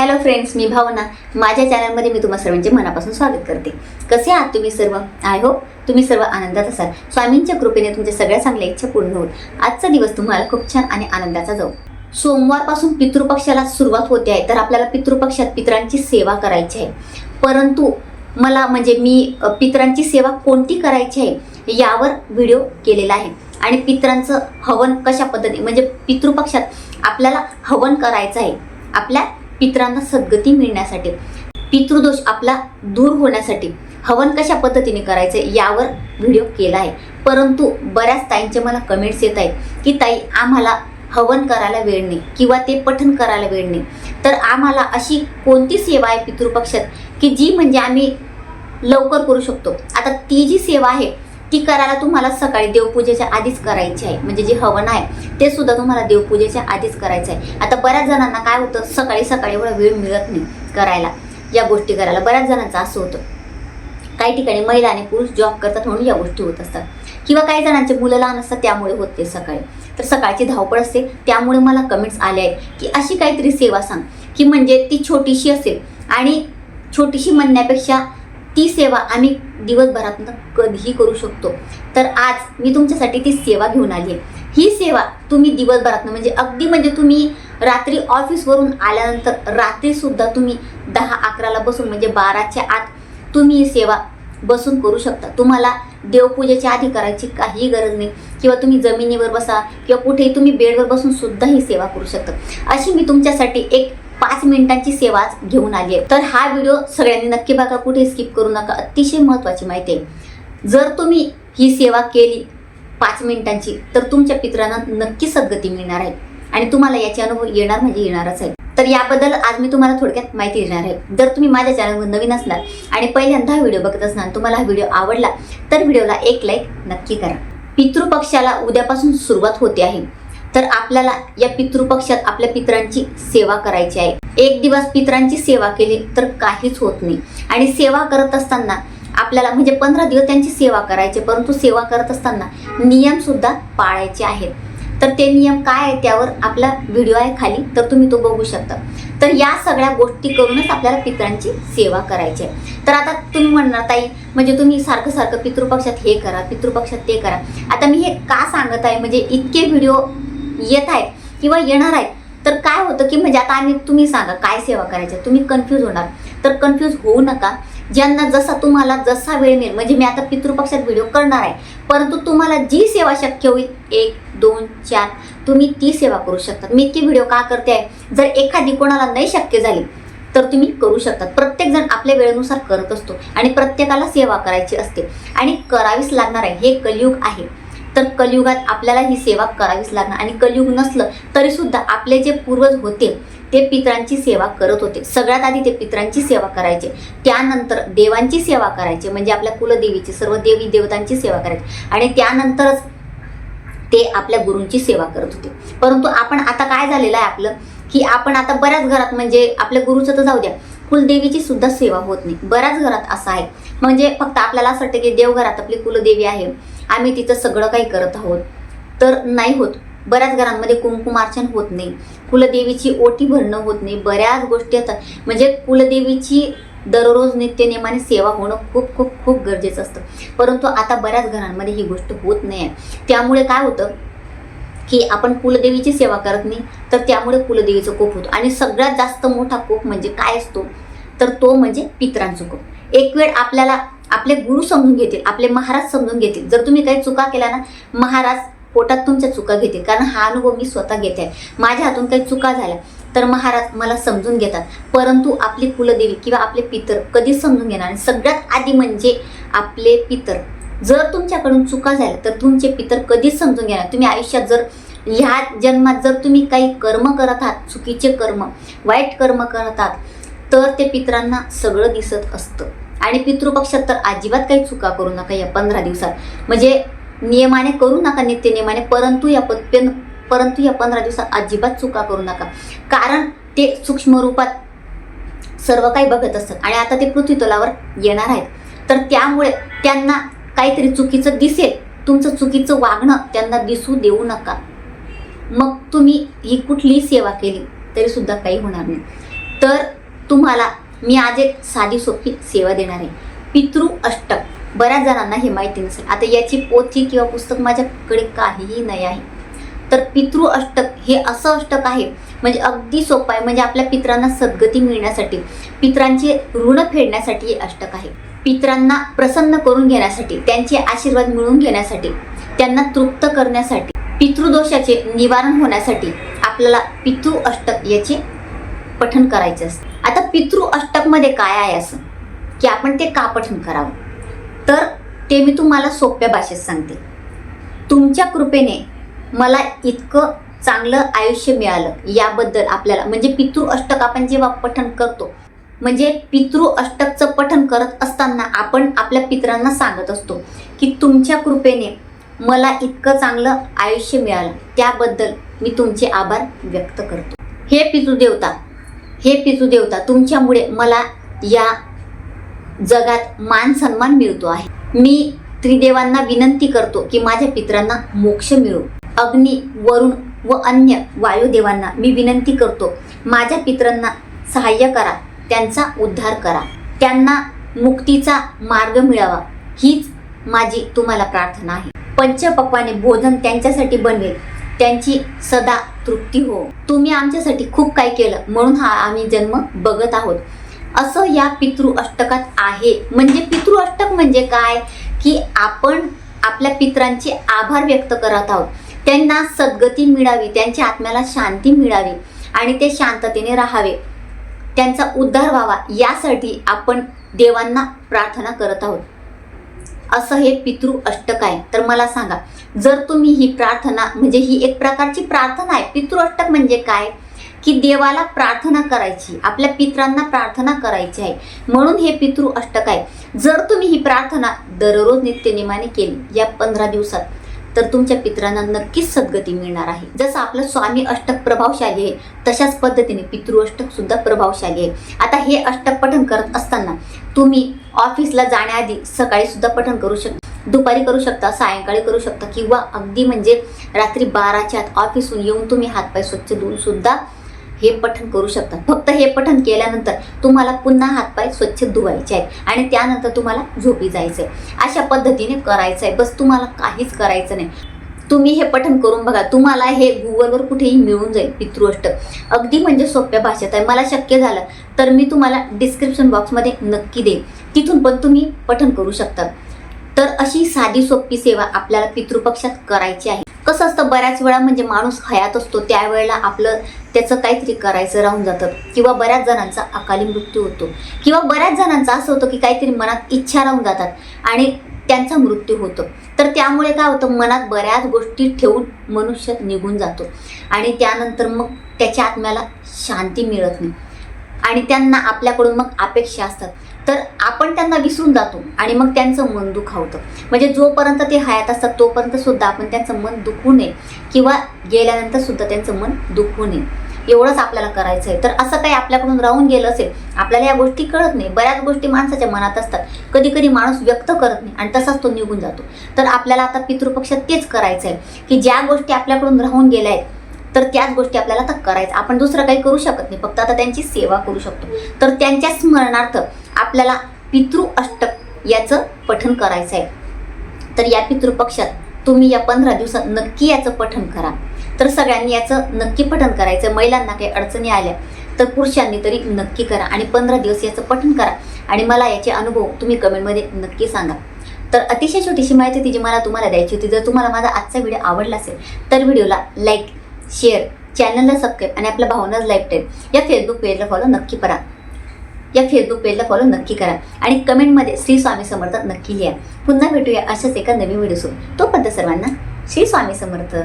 Hello friends मी भावना. माझ्या चॅनलमध्ये मी तुम्हा सर्वांचे मनापासून स्वागत करते. कसे आहात तुम्ही सर्व? आय होप तुम्ही सर्व आनंदात असाल. स्वामींच्या कृपेने तुमच्या सगळ्या चांगल्या इच्छा पूर्ण होईल. आजचा दिवस तुम्हाला खूप छान आणि आनंदाचा जाऊ. सोमवारपासून पितृपक्षाला सुरुवात होते आहे तर आपल्याला पितृपक्षात पितरांची सेवा करायची आहे. परंतु मला म्हणजे मी पितरांची सेवा कोणती करायची आहे यावर व्हिडिओ केलेला आहे. आणि पितरांचं हवन कशा पद्धती म्हणजे पितृपक्षात आपल्याला हवन करायचं आहे आपल्या पितरांना सद्गती मिळण्यासाठी. पितृदोष आपला दूर होण्यासाठी हवन कशा पद्धतीने करायचं यावर व्हिडिओ केला आहे. परंतु बऱ्याच ताईंचे मला कमेंट्स येत आहेत की ताई आम्हाला हवन करायला वेळ नाही किंवा ते पठण करायला वेळ नाही. तर आम्हाला अशी कोणती सेवा आहे पितृपक्षात की जी म्हणजे आम्ही लवकर करू शकतो? आता ती जी सेवा आहे ती करायला तुम्हाला सकाळी देवपूजेच्या आधीच करायची आहे. म्हणजे जे हवन आहे ते सुद्धा तुम्हाला देवपूजेच्या आधीच करायचं आहे. आता बऱ्याच जणांना काय होतं सकाळी सकाळी एवढा वेळ मिळत नाही करायला या गोष्टी करायला. बऱ्याच जणांचं असं होतं. काही ठिकाणी महिला आणि पुरुष जॉब करतात म्हणून या गोष्टी होत असतात. किंवा काही जणांचे मुलं लहान असतात त्यामुळे होते सकाळी. तर सकाळची धावपळ असते त्यामुळे मला कमेंट्स आले आहेत की अशी काहीतरी सेवा सांग की म्हणजे ती छोटीशी असेल आणि छोटीशी म्हणण्यापेक्षा ती सेवा आम्ही दिवसभरातनं कधीही करू शकतो. तर आज मी तुमच्यासाठी ती सेवा घेऊन आली आहे ही सेवा तुम्ही दिवसभरातनं म्हणजे अगदी म्हणजे तुम्ही रात्री ऑफिसवरून आल्यानंतर रात्रीसुद्धा तुम्ही दहा अकराला बसून म्हणजे बाराच्या आत तुम्ही ही सेवा बसून करू शकता. तुम्हाला देवपूजेच्या आधी करायची काही गरज नाही किंवा तुम्ही जमिनीवर बसा किंवा कुठेही तुम्ही बेडवर बसून सुद्धा ही सेवा करू शकता. अशी मी तुमच्यासाठी एक पाच मिनिटांची सेवाच घेऊन आली आहे. तर हा व्हिडिओ सगळ्यांनी नक्की बघा कुठे स्किप करू नका. अतिशय महत्त्वाची माहिती आहे. जर तुम्ही ही सेवा केली पाच मिनिटांची तर तुमच्या पित्रांना नक्की सद्गती मिळणार आहे. आणि तुम्हाला याचे अनुभव येणार म्हणजे येणारच आहे. तर याबद्दल आज मी तुम्हाला थोडक्यात माहिती देणार आहे. जर तुम्ही माझ्या चॅनलवर नवीन असणार आणि पहिल्यांदा हा व्हिडिओ बघत असणार तुम्हाला हा व्हिडिओ आवडला तर व्हिडिओला एक लाईक नक्की करा. पितृपक्षाला उद्यापासून सुरुवात होते आहे. तर आपल्याला या पितृपक्षात आपल्या पितरांची सेवा करायची आहे. एक दिवस पितरांची सेवा केली तर काहीच होत नाही. आणि सेवा करत असताना आपल्याला म्हणजे पंधरा दिवस त्यांची सेवा करायची परंतु सेवा करत असताना नियम सुद्धा पाळायचे आहेत. तर ते नियम काय आहे त्यावर आपला व्हिडिओ आहे खाली तर तुम्ही तो बघू शकता. तर या सगळ्या गोष्टी करूनच आपल्याला पितरांची सेवा करायची आहे. तर आता तुम्ही म्हणणार ताई म्हणजे तुम्ही सारखं सारखं पितृपक्षात हे करा पितृपक्षात ते करा. आता मी हे का सांगत आहे म्हणजे इतके व्हिडिओ येत आहेत किंवा येणार आहेत तर काय होतं की म्हणजे आता आम्ही तुम्ही सांगा काय सेवा करायची आहे? तुम्ही कन्फ्यूज होणार. तर कन्फ्यूज होऊ नका. ज्यांना जसा तुम्हाला जसा वेळ मिळेल म्हणजे मी आता पितृपक्षात व्हिडिओ करणार आहे परंतु तुम्हाला जी सेवा शक्य होईल एक दोन चार तुम्ही ती सेवा करू शकता मी इतकी व्हिडिओ का करते आहे? जर एखादी कोणाला नाही शक्य झाली तर तुम्ही करू शकता प्रत्येक जण आपल्या वेळेनुसार करत असतो आणि प्रत्येकाला सेवा करायची असते. आणि करावीच लागणार आहे हे कलयुग आहे. तर कलियुगात आपल्याला ही सेवा करावीच लागणार. आणि कलियुग नसलं तरी सुद्धा आपले जे पूर्वज होते ते पितरांची सेवा करत होते. सगळ्यात आधी ते पितरांची सेवा करायचे. त्यानंतर देवांची सेवा करायचे. म्हणजे आपल्या कुलदेवीची सर्व देवी देवतांची सेवा करायची. आणि त्यानंतरच ते आपल्या गुरूंची सेवा करत होते. परंतु आपण आता काय झालेलं आहे आपलं? की आपण आता बऱ्याच घरात म्हणजे आपल्या गुरुचं तर जाऊ द्या. कुलदेवीची सुद्धा सेवा होत नाही. बऱ्याच घरात असं आहे. म्हणजे फक्त आपल्याला असं वाटतं की देवघरात आपली कुलदेवी आहे. आम्ही तिथं सगळं काही करत आहोत. तर नाही होत. बऱ्याच घरांमध्ये कुंकुमार्चन होत नाही. कुलदेवीची ओटी भरणं होत नाही. बऱ्याच गोष्टी असतात म्हणजे कुलदेवीची दररोज नित्यनेमाने सेवा होणं खूप खूप खूप गरजेचं असतं. परंतु आता बऱ्याच घरांमध्ये ही गोष्ट होत नाही आहे. त्यामुळे काय होतं? की आपण कुलदेवीची सेवा करत नाही तर त्यामुळे कुलदेवीचं कोप होतो. आणि सगळ्यात जास्त मोठा कोप म्हणजे काय असतो? तर तो म्हणजे पितरांचा कोप. एक वेळ आपल्याला आपले गुरु समजून घेतील आपले महाराज समजून घेतील. जर तुम्ही काही चुका केल्या ना महाराज पोटात तुमच्या चुका घेतील कारण हा अनुभव मी स्वतः घेते आहे माझ्या हातून काही चुका झाल्या तर महाराज मला समजून घेतात. परंतु आपली कुलदेवी किंवा आपले पितर कधीच समजून घेणार आणि सगळ्यात आधी म्हणजे आपले पितर. जर तुमच्याकडून चुका झाल्या तर तुमचे पितर कधीच समजून घेणार तुम्ही आयुष्यात जर ह्या जन्मात जर तुम्ही काही कर्म करत आहात चुकीचे कर्म वाईट कर्म करत आहात तर ते पितरांना सगळं दिसत असतं. आणि पितृपक्षात तर अजिबात काही चुका करू नका या पंधरा दिवसात. म्हणजे नियमाने करू नका नित्य नियमाने परंतु या पत्य परंतु या पंधरा दिवसात अजिबात चुका करू नका. कारण ते सूक्ष्म रूपात सर्व काही बघत असतात. आणि आता ते पृथ्वी तलावर येणार आहेत. तर त्यामुळे त्यांना काहीतरी चुकीचं दिसेल तुमचं चुकीचं वागणं त्यांना दिसू देऊ नका. मग तुम्ही ही कुठलीही सेवा केली तरी सुद्धा काही होणार नाही. तर तुम्हाला मी आज एक साधी सोपी सेवा देणार आहे. पितृ अष्टक. बऱ्याच जणांना हे माहिती नसेल. आता याची पोथी किंवा पुस्तक माझ्याकडे काहीही नाही आहे. तर पितृ अष्टक हे असं अष्टक आहे म्हणजे अगदी सोपं आहे. म्हणजे आपल्या पित्रांना सद्गती मिळण्यासाठी पित्रांचे ऋण फेडण्यासाठी हे अष्टक आहे. पित्रांना प्रसन्न करून घेण्यासाठी त्यांचे आशीर्वाद मिळवून घेण्यासाठी त्यांना तृप्त करण्यासाठी पितृदोषाचे निवारण होण्यासाठी आपल्याला पितृ अष्टक याचे पठण करायचे असते. आता पितृ अष्टकमध्ये काय आहे असं? की आपण ते का पठण करावं? तर ते मी तुम्हाला सोप्या भाषेत सांगते. तुमच्या कृपेने मला इतकं चांगलं आयुष्य मिळालं. याबद्दल आपल्याला म्हणजे पितृ अष्टक आपण जेव्हा पठण करतो म्हणजे पितृ अष्टकचं पठण करत असताना आपण आपल्या पित्रांना सांगत असतो की तुमच्या कृपेने मला इतकं चांगलं आयुष्य मिळालं. त्याबद्दल मी तुमचे आभार व्यक्त करतो. हे पितृदेवता हे पितृदेवता तुमच्यामुळे मला या जगात मान सन्मान मिळतो आहे. मी त्रिदेवांना विनंती करतो की माझ्या पित्रांना मोक्ष मिळो. अग्नी वरुण व अन्य वायुदेवांना मी विनंती करतो माझ्या पित्रांना सहाय्य करा त्यांचा उद्धार करा त्यांना मुक्तीचा मार्ग मिळावा हीच माझी तुम्हाला प्रार्थना आहे. पंचपक्वाने भोजन त्यांच्यासाठी बनवेल त्यांची सदा तृप्ती हो. तुम्ही आमच्यासाठी खूप काय केलं म्हणून हा आम्ही जन्म बघत आहोत. असं या पितृ अष्टकात आहे. म्हणजे पितृ अष्टक म्हणजे काय? की आपण आपल्या पित्रांचे आभार व्यक्त करत आहोत. त्यांना सद्गती मिळावी त्यांच्या आत्म्याला शांती मिळावी आणि ते शांततेने राहावे. त्यांचा उद्धार व्हावा यासाठी आपण देवांना प्रार्थना करत आहोत. असं हे पितृ अष्टक आहे. तर मला सांगा जर तुम्ही ही प्रार्थना म्हणजे ही एक प्रकारची प्रार्थना आहे पितृ अष्टक म्हणजे काय? की देवाला प्रार्थना करायची आपल्या पित्रांना प्रार्थना करायची आहे. म्हणून हे पितृ अष्टक आहे. जर तुम्ही ही प्रार्थना दररोज नित्यनिमाने केली या पंधरा दिवसात तर तुमच्या पित्रांना नक्कीच सद्गती मिळणार आहे. जसं आपलं स्वामी अष्टक प्रभावशाली आहे तशाच पद्धतीने पितृ अष्टक सुद्धा प्रभावशाली आहे. आता हे अष्टक पठण करत असताना तुम्ही ऑफिसला जाण्याआधी सकाळी सुद्धा पठण करू शकता दुपारी करू शकता सायंकाळी करू शकता किंवा अगदी म्हणजे रात्री बाराच्या आत ऑफिसहून येऊन तुम्ही हातपाय स्वच्छ धुवून सुद्धा हे पठण करू शकता फक्त हे पठण केल्यानंतर तुम्हाला पुन्हा हातपाय स्वच्छ धुवायचे आहेत आणि त्यानंतर तुम्हाला झोपी जायचं आहे अशा पद्धतीने करायचं आहे बस तुम्हाला काहीच करायचं नाही. तुम्ही हे पठण करून बघा. तुम्हाला हे गुगलवर कुठेही मिळून जाईल पितृष्ट अगदी म्हणजे सोप्या भाषेत आहे. मला शक्य झालं तर मी तुम्हाला डिस्क्रिप्शन बॉक्समध्ये नक्की देईन. तिथून पण तुम्ही पठण करू शकता. तर अशी साधी सोपी सेवा आपल्याला पितृपक्षात करायची आहे. कसं असतं बऱ्याच वेळा म्हणजे माणूस हयात असतो त्यावेळेला आपलं त्याचं काहीतरी करायचं राहून जातं. किंवा बऱ्याच जणांचा अकाली मृत्यू होतो. किंवा बऱ्याच जणांचं असं होतं की काहीतरी मनात इच्छा राहून जातात आणि त्यांचा मृत्यू होतो. तर त्यामुळे काय होतं मनात बऱ्याच गोष्टी ठेवून मनुष्य निघून जातो. आणि त्यानंतर मग त्याच्या आत्म्याला शांती मिळत नाही. आणि त्यांना आपल्याकडून मग अपेक्षा असतात. तर आपण त्यांना विसरून जातो आणि मग त्यांचं मन दुखावतं. म्हणजे जोपर्यंत ते हयात असतात तोपर्यंत सुद्धा आपण त्यांचं मन दुखू नये किंवा गेल्यानंतर सुद्धा त्यांचं मन दुखू नये. एवढंच आपल्याला करायचं आहे तर असं काही आपल्याकडून राहून गेलं असेल आपल्याला या गोष्टी कळत नाही. बऱ्याच गोष्टी माणसाच्या मनात असतात. कधी कधी माणूस व्यक्त करत नाही आणि तसाच तो निघून जातो. तर आपल्याला आता पितृपक्षात तेच करायचं आहे की ज्या गोष्टी आपल्याकडून राहून गेल्या आहेत तर त्याच गोष्टी आपल्याला आता करायचं. आपण दुसरं काही करू शकत नाही. फक्त आता त्यांची सेवा करू शकतो. तर त्यांच्या स्मरणार्थ आपल्याला पितृ अष्टक याचं पठण करायचं आहे. तर या पितृपक्षात तुम्ही या पंधरा दिवसात नक्की याचं पठण करा. तर सगळ्यांनी याचं नक्की पठण करायचं महिलांना काही अडचणी आल्या तर पुरुषांनी तरी नक्की करा आणि पंधरा दिवस याचं पठण करा. आणि मला याचे अनुभव तुम्ही कमेंटमध्ये नक्की सांगा. तर अतिशय छोटीशी माहिती होती जी मला तुम्हाला द्यायची होती. जर तुम्हाला माझा आजचा व्हिडिओ आवडला असेल तर व्हिडिओला लाईक शेअर चॅनलला सबस्क्राईब आणि आपल्या भावनाच लाईफ टाईम या फेसबुक पेजला फॉलो नक्की करा. या फेसबुक पेजला फॉलो नक्की करा. आणि कमेंटमध्ये श्री स्वामी समर्थ नक्की लिहा. पुन्हा भेटूया अशाच एका नवीन व्हिडिओसोबत तोपर्यंत सर्वांना श्री स्वामी समर्थ.